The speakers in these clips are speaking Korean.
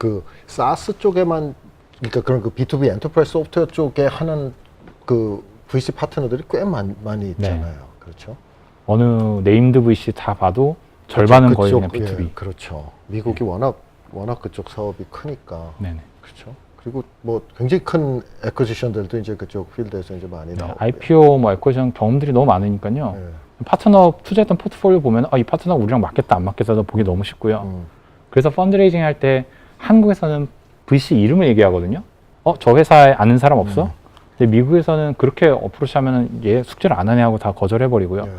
그 사스 쪽에만 그러니까 그런 그 B2B 엔터프라이즈 소프트웨어 쪽에 하는 그 VC 파트너들이 꽤 많, 많이 있잖아요. 네. 그렇죠? 어느 네임드 VC 다 봐도 절반은 거의 그냥 그쪽, B2B. 예, 그렇죠. 미국이 워낙 워낙 그쪽 사업이 크니까 네네. 그렇죠. 그리고 뭐 굉장히 큰 에코지션들도 이제 그쪽 필드에서 이제 많이 네, 나오고 IPO 뭐 에코션 경험들이 너무 많으니까요. 예. 파트너 투자했던 포트폴리오 보면 아, 이 파트너 우리랑 맞겠다 안 맞겠다도 보기 너무 쉽고요. 음, 그래서 펀드레이징 할 때 한국에서는 VC 이름을 얘기하거든요. 어, 저 회사에 아는 사람 없어? 음. 근데 미국에서는 그렇게 어프로치 하면은 얘 숙제를 안 하네 하고 다 거절해 버리고요. 예.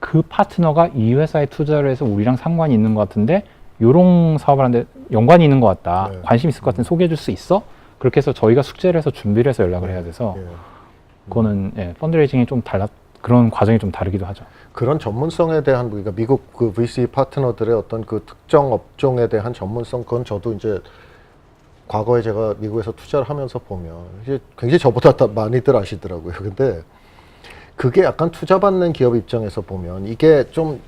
그 파트너가 이 회사에 투자를 해서 우리랑 상관이 있는 것 같은데 요런 사업을 하는데 연관이 있는 것 같다. 네. 관심 있을 것 같은데 소개해 줄 수 있어? 그렇게 해서 저희가 숙제를 해서 준비를 해서 연락을 해야 돼서 예. 그거는 예, 펀드레이징이 좀 달라 그런 과정이 좀 다르기도 하죠. 그런 전문성에 대한 그러니까 미국 그 VC 파트너들의 어떤 그 특정 업종에 대한 전문성 그건 저도 이제 과거에 제가 미국에서 투자를 하면서 보면 이제 굉장히 저보다 더 많이들 아시더라고요. 근데 그게 약간 투자 받는 기업 입장에서 보면 이게 좀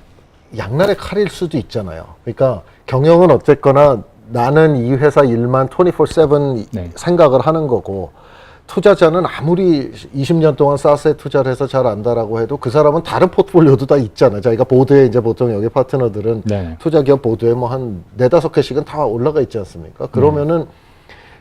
양날의 칼일 수도 있잖아요. 그러니까 경영은 어쨌거나 나는 이 회사 일만 24/7 네. 생각을 하는 거고 투자자는 아무리 20년 동안 사스에 투자를 해서 잘 안다라고 해도 그 사람은 다른 포트폴리오도 다 있잖아요. 자기가 보드에 이제 보통 여기 파트너들은 네. 투자 기업 보드에 뭐 한 네다섯 개씩은 다 올라가 있지 않습니까? 그러면은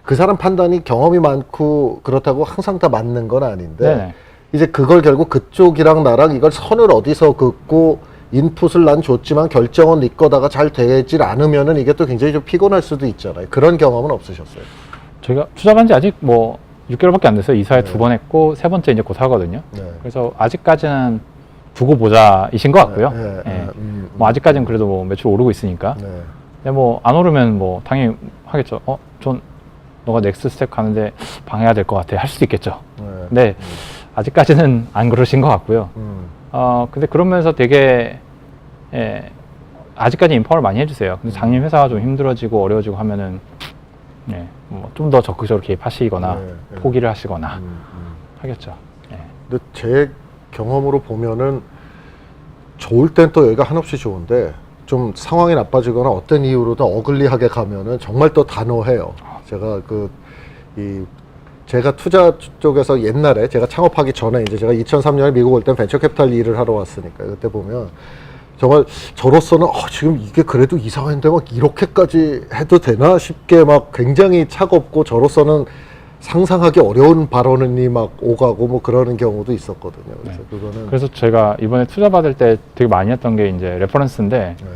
그 사람 판단이 경험이 많고 그렇다고 항상 다 맞는 건 아닌데 네. 이제 그걸 결국 그쪽이랑 나랑 이걸 선을 어디서 긋고 인풋을 난 줬지만 결정은 네 거다가 잘 되질 않으면은 이게 또 굉장히 좀 피곤할 수도 있잖아요. 그런 경험은 없으셨어요? 저희가 투자한 지 아직 뭐 6개월밖에 안 됐어요. 이사에 네. 두 번 했고 세 번째 이제 곧 하거든요. 네. 그래서 아직까지는 두고 보자이신 것 같고요. 네, 네, 예. 네, 음, 뭐 아직까지는 그래도 뭐 매출 오르고 있으니까. 네. 근데 뭐 안 오르면 뭐 당연히 하겠죠. 어, 전 너가 넥스트 스텝 가는데 방해가 될 것 같아. 할 수도 있겠죠. 네. 근데 아직까지는 안 그러신 것 같고요. 음, 어, 근데 그러면서 되게 예, 아직까지 인파를 많이 해주세요. 근데 장님 회사가 좀 힘들어지고 어려워지고 하면은 예, 뭐좀 더 적극적으로 개입하시거나 네, 네. 포기를 하시거나 음, 음. 하겠죠. 예. 근데 제 경험으로 보면은 좋을 땐 또 여기가 한없이 좋은데 좀 상황이 나빠지거나 어떤 이유로든 어글리하게 가면은 정말 또 단호해요. 제가 그 이 제가 투자 쪽에서 옛날에 제가 창업하기 전에 이제 제가 2003년에 미국 올 땐 벤처 캐피탈 일을 하러 왔으니까 그때 보면 정말 저로서는 어, 지금 이게 그래도 이상한데 막 이렇게까지 해도 되나 싶게 막 굉장히 차갑고 저로서는 상상하기 어려운 발언이 막 오가고 뭐 그러는 경우도 있었거든요. 그래서 그거는 그래서 제가 이번에 투자 받을 때 되게 많이 했던 게 이제 레퍼런스인데 네.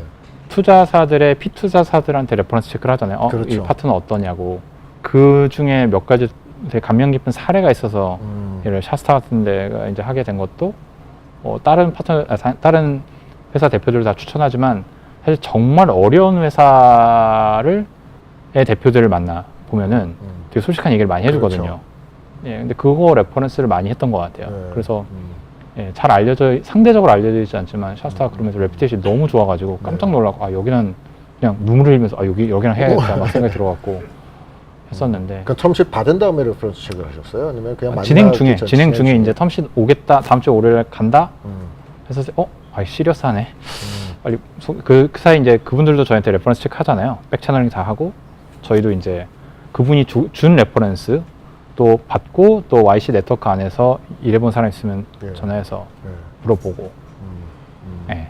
투자사들의 피투자사들한테 레퍼런스 체크를 하잖아요. 어, 이 그렇죠. 파트너 어떠냐고. 그 중에 몇 가지 되게 감명 깊은 사례가 있어서 음, 예를 샤스타 같은 데가 이제 하게 된 것도 어, 다른 파트너 아, 사- 다른 회사 대표들 다 추천하지만 사실 정말 어려운 회사를 의 대표들을 만나 보면은 음, 되게 솔직한 얘기를 많이 해주거든요. 그렇죠. 예, 근데 그거 레퍼런스를 많이 했던 것 같아요. 네. 그래서 음, 예, 잘 알려져 상대적으로 알려져 있지 않지만 샤스타 가 그러면서 레피테이션이 너무 좋아가지고 깜짝 네. 놀라고 아 여기는 그냥 눈물을 흘리면서 아 여기 여기랑 해야겠다 막 생각이 들어갔고 했었는데 그러니까 텀십 받은 다음에 레퍼런스 체크를 하셨어요? 아니면 그냥 아, 진행 중에 전- 진행 중에 이제 텀시 오겠다 다음 주에 올해 간다 음, 해서 어, 아 시리어스하네. 음, 빨리 소- 그, 그 사이 이제 그분들도 저한테 레퍼런스 체크 하잖아요. 백 채널링 다 하고 저희도 이제 그분이 주- 준 레퍼런스 또 받고 또 YC 네트워크 안에서 일해본 사람 있으면 예. 전화해서 네. 물어보고 음, 음. 예.